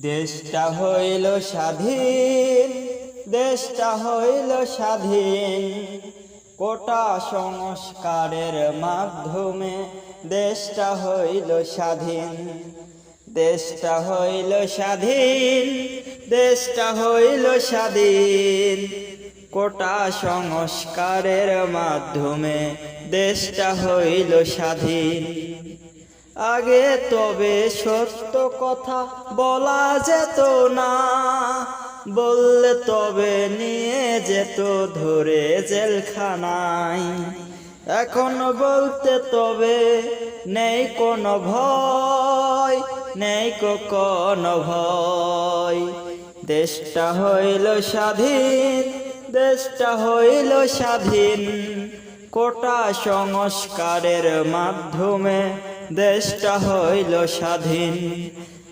দেশটা হইল স্বাধীন, দেশটা হইল স্বাধীন। কোটা সংস্কারের মাধ্যমে দেশটা হইল স্বাধীন, দেশটা হইল স্বাধীন, দেশটা হইল স্বাধীন। কোটা সংস্কারের মাধ্যমে দেশটা হইল স্বাধীন। আগে তবে সত্য কথা বলা যেত না। বললে তবে নিয়ে যেত ধরে জেলখানায়। এখন বলতে তবে নেই কোনো ভয়, নেই কোনো ভয়। দেশটা হইল স্বাধীন, দেশটা হইল স্বাধীন। কোটা সংস্কারের মাধ্যমে দেশটা হইল স্বাধীন,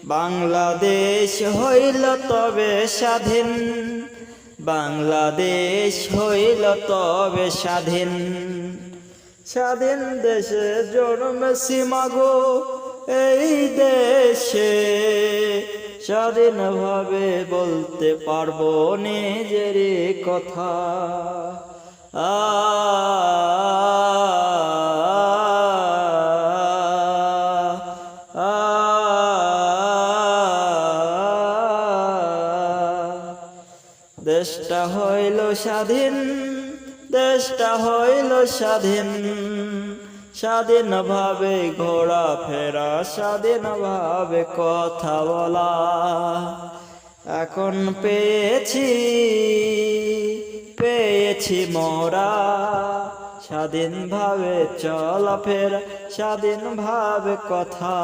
বাংলাদেশ হইল তবে স্বাধীন, বাংলাদেশ হইল তবে স্বাধীন। স্বাধীন দেশে জন্মেছি মাগো এই দেশে স্বাধীনভাবে বলতে পারব নিজের কথা। আ দেশটা হইল স্বাধীন, দেশটা হইল স্বাধীন। স্বাধীনভাবে ঘোরা ফেরা স্বাধীন স্বাধীনভাবে কথা বলা। এখন পেয়েছি পেয়েছি মোরা। স্বাধীনভাবে চলাফেরা, স্বাধীনভাবে কথা।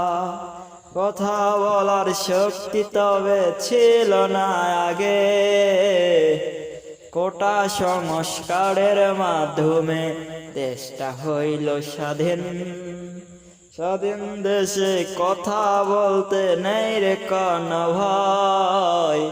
কথা বলার শক্তি তবে ছিল না আগে। কোটা সংস্কারের মাধ্যমে দেশটা হইল স্বাধীন। স্বাধীন দেশে কথা বলতে নেই রে কন ভয়